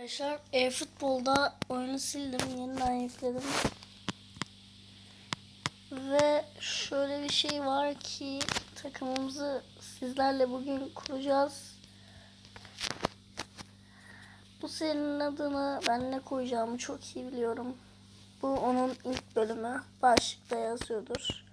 Arkadaşlar e-futbolda oyunu sildim. Yeniden yükledim. Ve şöyle bir şey var ki takımımızı sizlerle bugün kuracağız. Bu serinin adını ben ne koyacağımı çok iyi biliyorum. Bu onun ilk bölümü. Başlıkta yazıyordur.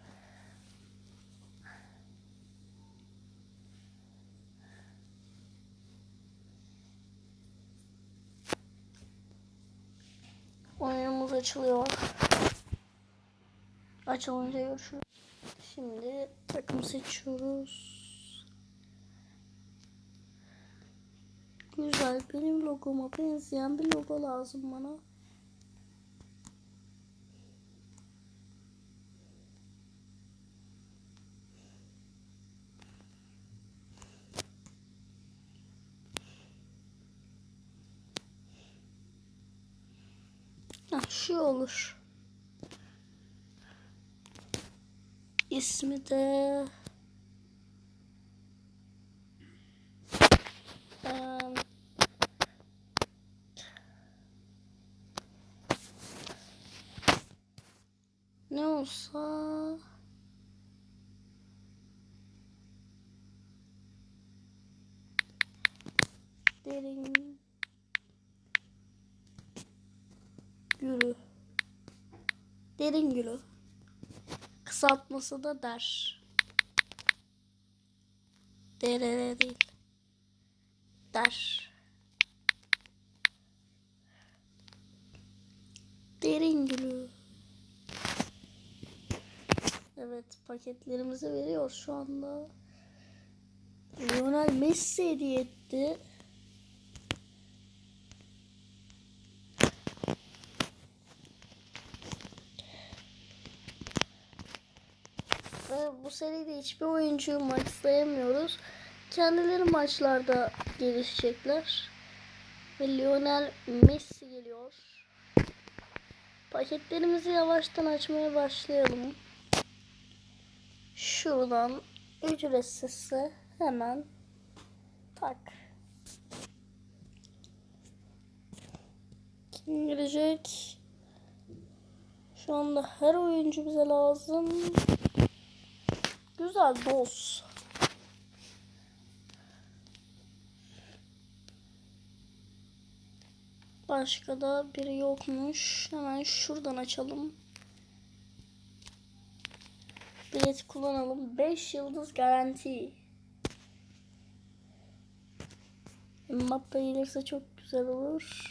Oyunumuz açılıyor. Açılınca görüşürüz. Şimdi takım seçiyoruz. Güzel. Benim logoma benzeyen bir logo lazım bana. Şu olur. İsmi de ne olsa derin gülü. Derin gülü. Kısaltması da der derere değil. Der derin gülü. Evet paketlerimizi veriyor şu anda. Lionel Messi hediye etti bu seride hiçbir oyuncuyu maçlayamıyoruz. Kendileri maçlarda gelişecekler. Ve Lionel Messi geliyor. Paketlerimizi yavaştan açmaya başlayalım. Şuradan ücretsizse hemen tak. Kim girecek? Şu anda her oyuncu bize lazım. Güzel dost. Başka da biri yokmuş. Hemen şuradan açalım. Bileti kullanalım. 5 yıldız garanti. Mbappe gelirse çok güzel olur.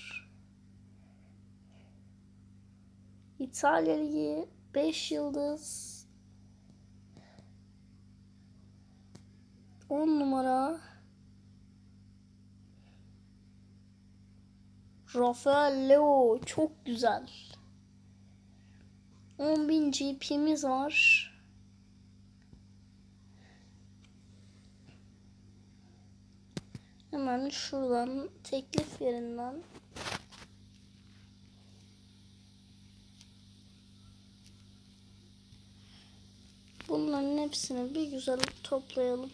İtalya Ligi 5 yıldız 10 numara Rafael Leo çok güzel. 10.000 GP'miz var. Hemen şuradan teklif yerinden Bunların hepsini bir güzel toplayalım.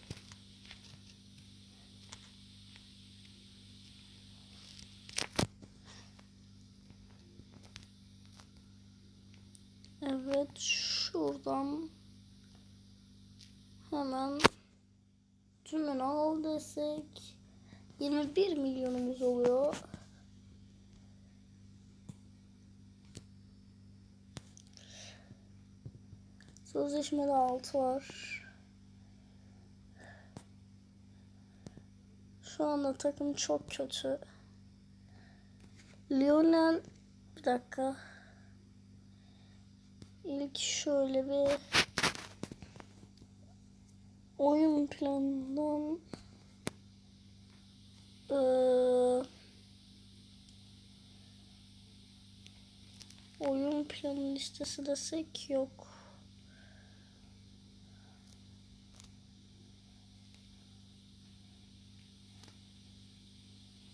Evet şuradan hemen tümünü al desek 21 milyonumuz oluyor. Sözleşmede 6 var. Şu anda takım çok kötü. Lionel bir dakika. İlk şöyle bir oyun planından eee, oyun planı listesi desek yok.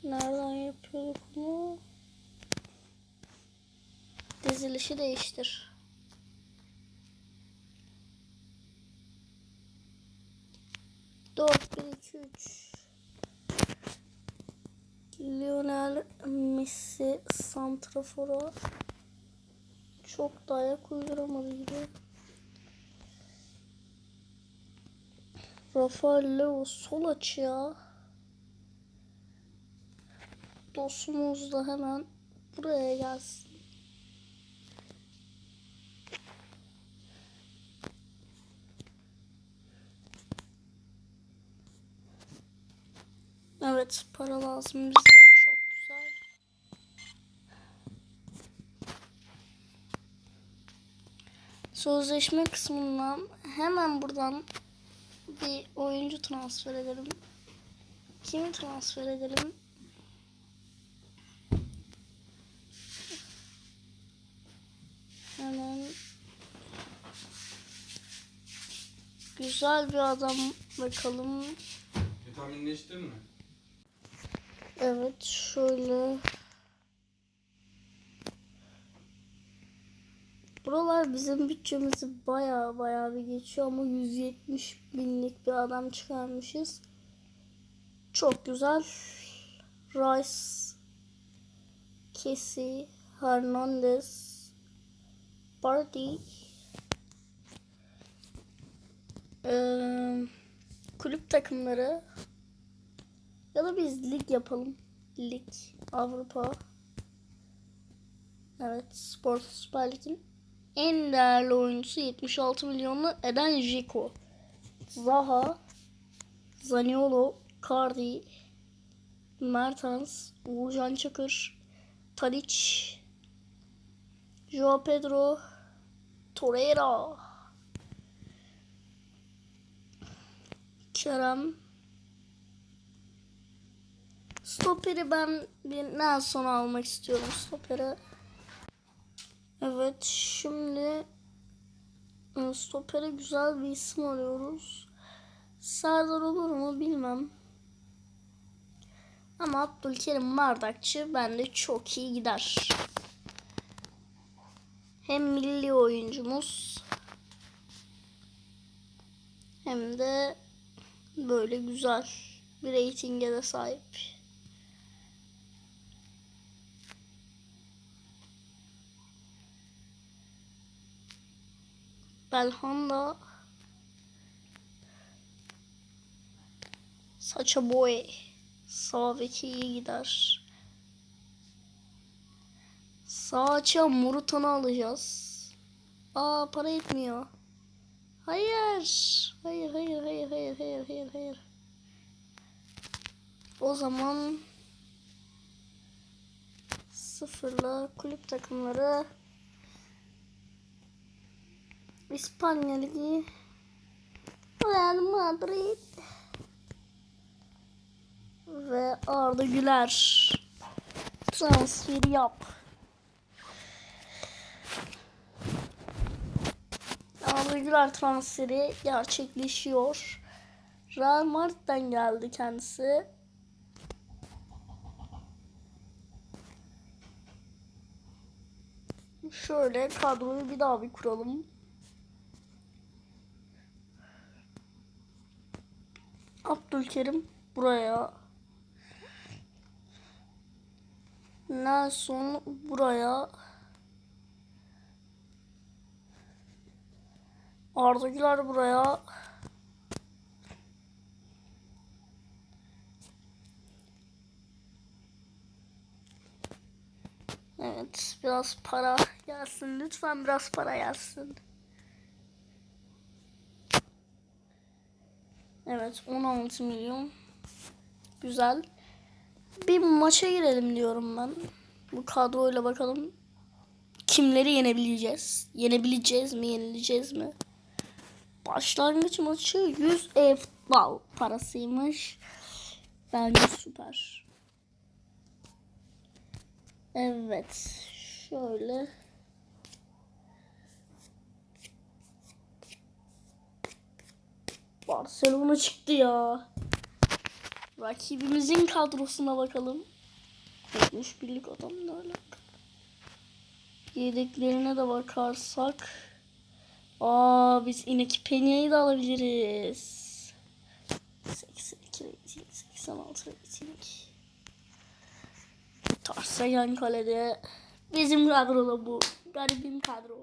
Nereden yapıyorduk bunu? Dizilişi değiştir. Dört, bir, iki, üç. Lionel Messi Santrafor'a çok da ayak uyduramadı gibi. Rafael Leo sol açıya. Dostumuz da hemen buraya gelsin. Evet para lazım bize çok güzel. Sözleşme kısmından hemen buradan bir oyuncu transfer edelim. Kimi transfer edelim? Hemen güzel bir adam bakalım. Vitaminleştin mi? Evet şöyle. Buralar bizim bütçemizi baya baya bir geçiyor ama 170 binlik bir adam çıkarmışız. Çok güzel. Rice, Kessie, Hernandez, Bardi. Ee, kulüp takımları ya da biz lig yapalım. Lig. Avrupa. Evet. Spor Süper Lig'in en değerli oyuncusu 76 milyonlu Eden Dzeko. Zaha. Zaniolo. Cardi. Mertens. Uğurcan Çakır. Tadic. Joao Pedro. Torreira. Kerem. Stopper'i ben bir Nelson almak istiyorum stopper'e. Evet şimdi e, stopper'e güzel bir isim arıyoruz. Serdar olur mu bilmem. Ama Abdülkerim Bardakçı bende çok iyi gider. Hem milli oyuncumuz hem de böyle güzel bir reytinge de sahip. Belhanda Saça boy Sağ beki iyi gider. Sağ açığa Murutan'ı alacağız. Aa para etmiyor. Hayır. Hayır hayır hayır hayır hayır hayır hayır. O zaman sıfırla kulüp takımları İspanya Ligi Real Madrid ve Arda Güler transferi yap. Arda Güler transferi gerçekleşiyor. Real Madrid'den geldi kendisi. Şöyle kadroyu bir daha bir kuralım. Abdülkerim buraya. Nelson buraya. Arda buraya. Evet, biraz para gelsin. Lütfen biraz para gelsin. Evet 16 milyon. Güzel. Bir maça girelim diyorum ben. Bu kadroyla bakalım. Kimleri yenebileceğiz? Yenebileceğiz mi? Yenileceğiz mi? Başlangıç maçı 100 ev bal parasıymış. Bence süper. Evet. Şöyle. Barcelona çıktı ya. Rakibimizin kadrosuna bakalım. 70 birlik adam ne alaka? Yedeklerine de bakarsak. Aa biz inek Penya'yı da alabiliriz. 82 rating, 86 rating. Tarsayan kalede. Bizim kadroda bu. Garibim kadro.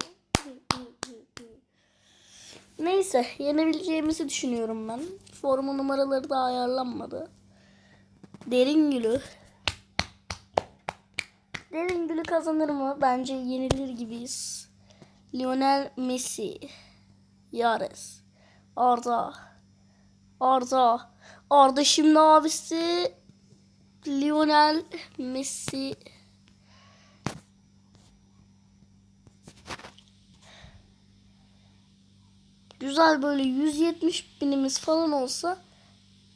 Neyse yenebileceğimizi düşünüyorum ben. Forma numaraları da ayarlanmadı. Derin gülü. Derin gülü kazanır mı? Bence yenilir gibiyiz. Lionel Messi. Yares. Arda. Arda. Arda şimdi abisi. Lionel Messi. Güzel böyle 170 binimiz falan olsa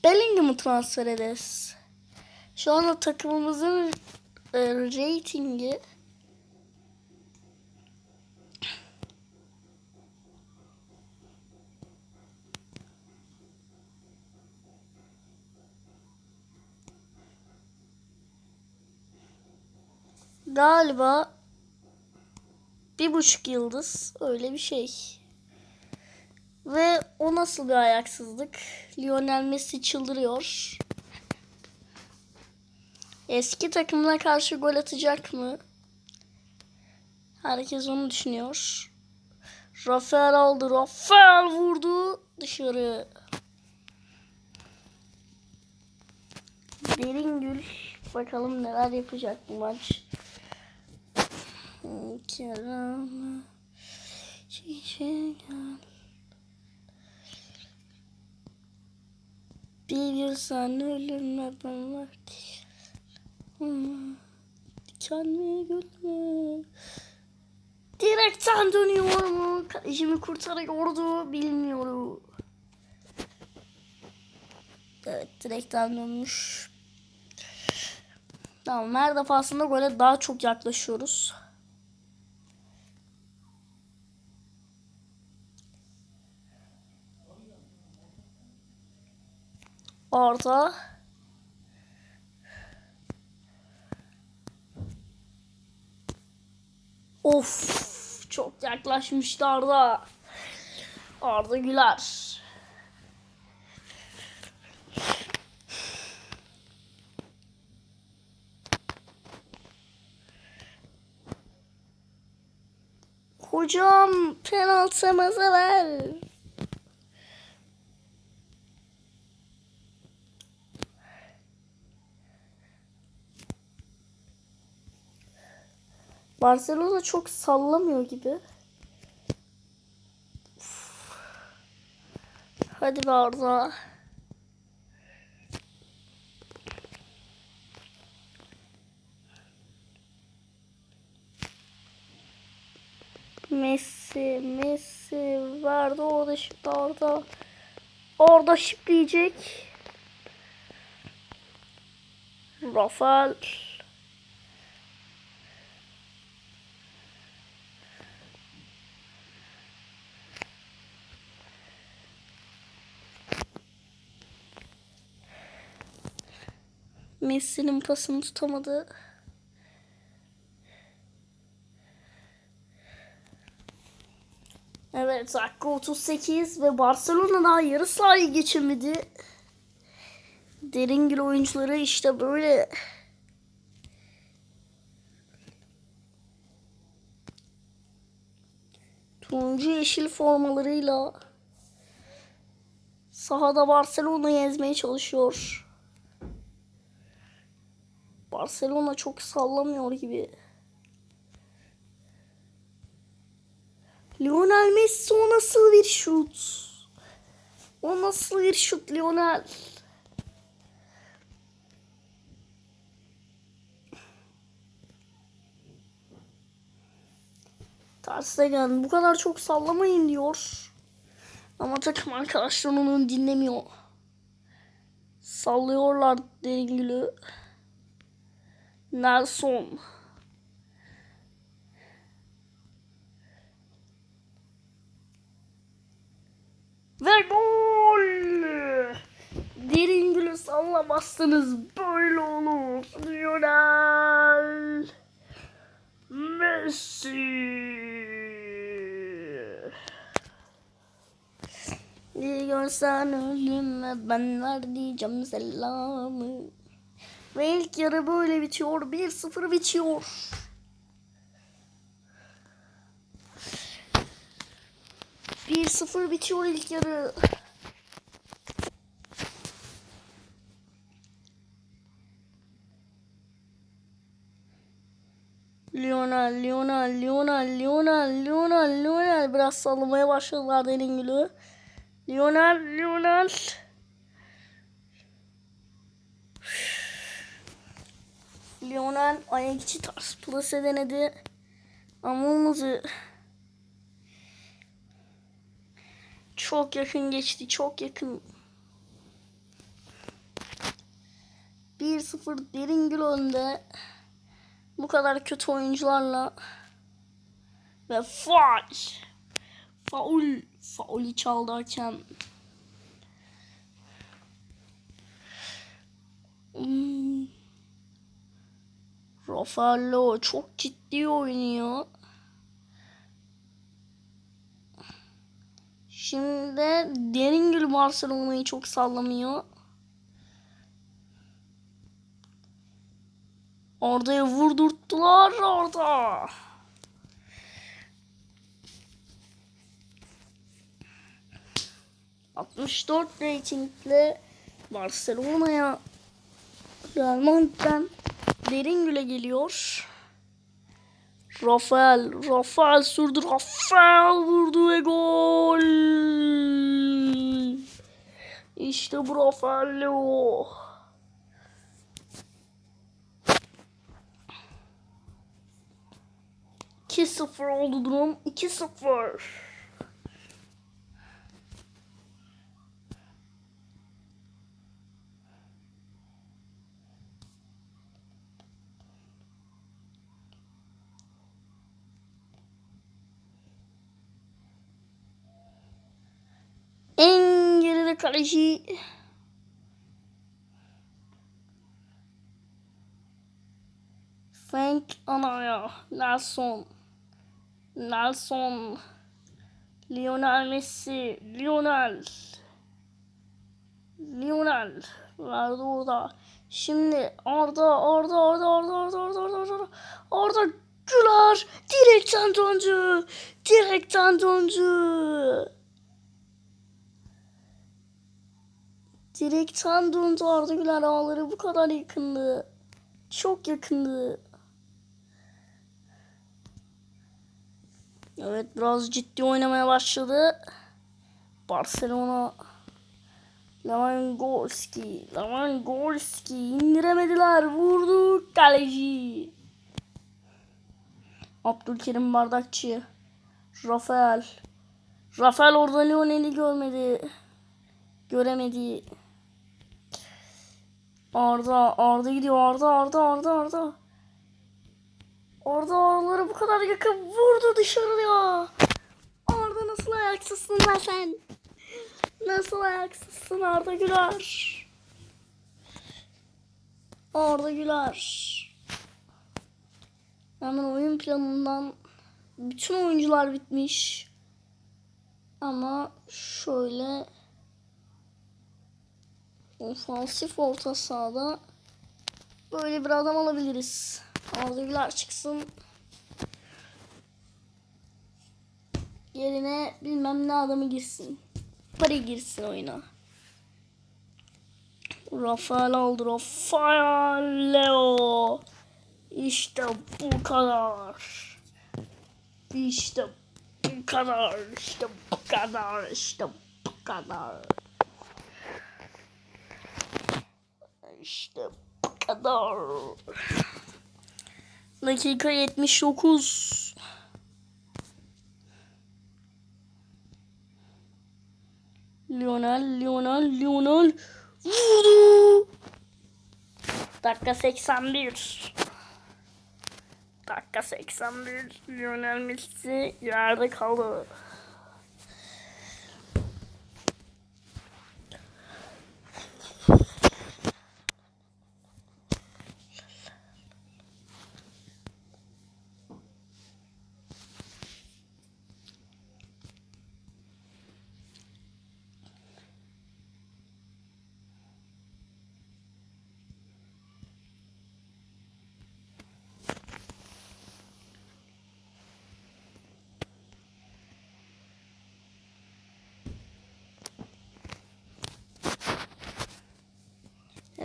Bellingham'ı transfer ederiz. Şu anda takımımızın e, ratingi galiba bir buçuk yıldız öyle bir şey. Ve o nasıl bir ayaksızlık? Lionel Messi çıldırıyor. Eski takımına karşı gol atacak mı? Herkes onu düşünüyor. Rafael aldı. Rafael vurdu. Dışarı. Deringül. Bakalım neler yapacak bu maç. Kerem. Çiçek. Bir bir sen ölürmeden vakti. Hmm. Diken mi gül mü? Direkten dönüyor mu? Kalecimi kurtarıyordu. Bilmiyorum. Evet direkten dönmüş. Tamam her defasında gole daha çok yaklaşıyoruz. Orta. Of çok yaklaşmıştı Arda. Arda Güler. Hocam penaltımızı ver. Barcelona çok sallamıyor gibi. Hadi be Arda. Messi, Messi verdi orada şimdi orada. Orada şipleyecek. Rafael. Messi'nin pasını tutamadı. Evet dakika 38 ve Barcelona daha yarı sahayı geçemedi. Deringil oyuncuları işte böyle. Turuncu yeşil formalarıyla sahada Barcelona'yı ezmeye çalışıyor. Barcelona çok sallamıyor gibi. Lionel Messi o nasıl bir şut? O nasıl bir şut Lionel? Terstegen bu kadar çok sallamayın diyor. Ama takım arkadaşlar onu dinlemiyor. Sallıyorlar Deringül'ü. Nelson. Ve gol! Deringül'ü sallamazsanız böyle olur. Lionel Messi. Görsen ölüme ben ver diyeceğim selamı. Ve ilk yarı böyle bitiyor. 1-0 bitiyor. Bir sıfır bitiyor ilk yarı. Lionel, Lionel, Lionel, Lionel, Lionel, Lionel biraz sallamaya başladılar Deningül'ü. Lionel, Lionel. Lionel ayak içi ters plase denedi. Ama olmadı. Çok yakın geçti. Çok yakın. 1-0 Deringül önde. Bu kadar kötü oyuncularla. Ve faul. Faul. Faulü çaldı hakem. Hmm. Rafaello çok ciddi oynuyor. Şimdi de Deringül Barcelona'yı çok sallamıyor. Orada vurdurttular orada. ...64 reytingle Barcelona'ya Real Madrid'den Deringül'e geliyor. Rafael, Rafael sürdü, Rafael vurdu ve gol. İşte bu Rafael Leo. İki sıfır oldu durum. 2-0. En geride kaleci Frank Anaya Nelson Nelson Lionel Messi Lionel Lionel vardı orada. Şimdi Arda Arda Arda Arda Arda Arda Arda Arda Arda Güler direkten döndü. Direkten döndü. Direkten döndü Arda Güler ağları bu kadar yakındı. Çok yakındı. Evet biraz ciddi oynamaya başladı. Barcelona Lewandowski Lewandowski indiremediler. Vurdu kaleci. Abdülkerim Bardakçı. Rafael. Rafael orada Lionel'i görmedi. Göremedi. Arda, Arda gidiyor. Arda, Arda, Arda, Arda. Arda ağları bu kadar yakın vurdu dışarıya. Arda nasıl ayaksızsın lan sen? Nasıl ayaksızsın Arda Güler? Arda Güler. Hemen oyun planından bütün oyuncular bitmiş. Ama şöyle ofansif orta sahada böyle bir adam alabiliriz. Güler çıksın. Yerine bilmem ne adamı girsin. Para girsin oyuna. Rafael aldı. Rafael Leo. İşte bu kadar. İşte bu kadar. İşte bu kadar. İşte bu kadar. İşte bu kadar. Dakika 79. Lionel, Lionel, Lionel vurdu. Dakika 81. Dakika 81. Lionel Messi yerde kaldı.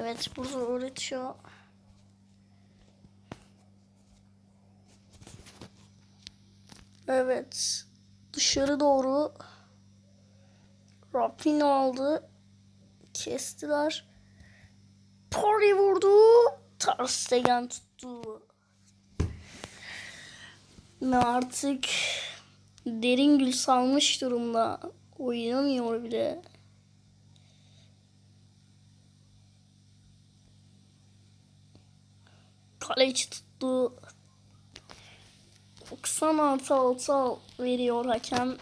Evet burada öğretiyor. Evet. Dışarı doğru. Rapin aldı. Kestiler. Pori vurdu. Ter Stegen tuttu. Ve artık derin gül salmış durumda. Oynamıyor bile. Kaleci tuttu. 96 6 veriyor hakem.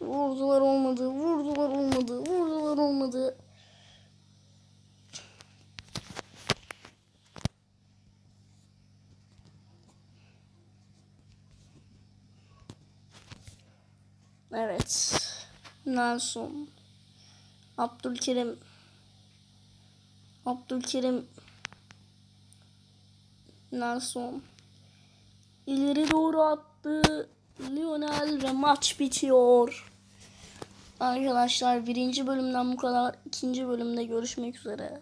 Vurdular olmadı, vurdular olmadı, vurdular olmadı. Evet. Nelson. Abdülkerim. Abdülkerim. Nelson. İleri doğru attı. Lionel ve maç bitiyor. Arkadaşlar birinci bölümden bu kadar. İkinci bölümde görüşmek üzere.